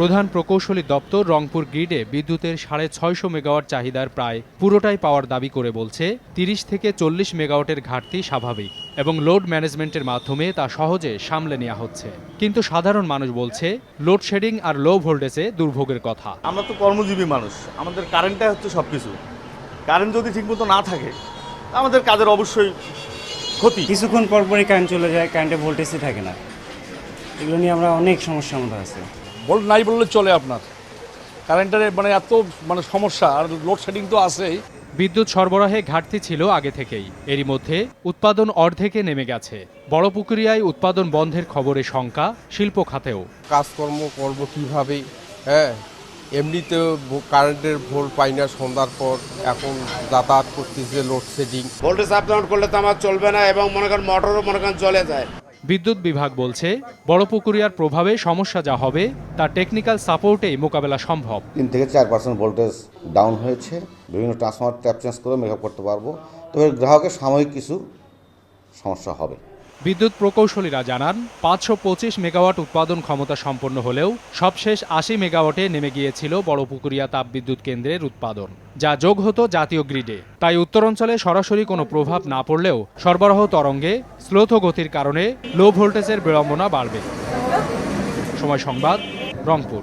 প্রধান প্রকৌশলী দপ্তর রংপুর গ্রিডে বিদ্যুতের সাড়ে ছয়শো মেগাওয়াট চাহিদার প্রায় পুরোটাই পাওয়ার দাবি করে বলছে তিরিশ থেকে চল্লিশ মেগাওয়াটের ঘাটতি স্বাভাবিক এবং লোড ম্যানেজমেন্টের মাধ্যমে তা সহজে সামলে নেওয়া হচ্ছে। কিন্তু সাধারণ মানুষ বলছে লোডশেডিং আর লো ভোল্টেজে দুর্ভোগের কথা। আমরা তো কর্মজীবী মানুষ আমাদের কারেন্টটাই হচ্ছে সব কিছু কারেন্ট যদি ঠিকমতো না থাকে আমাদের কাজের অবশ্যই ক্ষতি। কিছুক্ষণ পর পরই কারেন্ট চলে যায় কারেন্টের ভোল্টেজই থাকে না। এগুলো নিয়ে আমরা অনেক সমস্যার মধ্যে আছি। ভোল্ট নাই বললে চলে আপনার। কারেন্টের মানে এত মানে সমস্যা আর লোডশেডিং তো আছেই। বিদ্যুৎ সরবরাহে ঘাটতি ছিল আগে থেকেই। এরই মধ্যে উৎপাদন অর্ধেকে নেমে গেছে। বড় পুকুরিয়ায় উৎপাদন বন্ধের খবরে শঙ্কা শিল্প খাতেও। কাজকর্ম করব কীভাবে? হ্যাঁ এমনিতেও ভো- কারেন্টের ভোল পাই না সন্ধ্যার পর এখন যাতায়াত করতেছে লোডশেডিং ভোল্টেজ আপ ডাউন করলে তো আমার চলবে না এবং মনে করেন মোটরও মনে করেন চলে যায়। বিদ্যুৎ বিভাগ বলছে, বড় পুকুরিয়ার প্রভাবে সমস্যা যা হবে, তা টেকনিক্যাল সাপোর্টেই মোকাবেলা সম্ভব। তিন থেকে চার পার্সেন্ট ভোল্টেজ ডাউন হয়েছে। বিভিন্ন ট্রান্সফর্মার ট্যাপ চেঞ্জ করে মেকআপ করতে পারব। তবে গ্রাহকের সাময়িক কিছু সমস্যা হবে। বিদ্যুৎ প্রকৌশলীরা জানান, পাঁচশো পঁচিশ মেগাওয়াট উৎপাদন ক্ষমতা সম্পন্ন হলেও সবশেষ আশি মেগাওয়াটে নেমে গিয়েছিল বড়পুকুরিয়া তাপবিদ্যুৎ কেন্দ্রের উৎপাদন, যা যোগ হতো জাতীয় গ্রিডে। তাই উত্তরাঞ্চলে সরাসরি কোনো প্রভাব না পড়লেও সরবরাহ তরঙ্গে স্লোথ গতির কারণে লো ভোল্টেজের বিড়ম্বনা বাড়বে। সময় সংবাদ, রংপুর।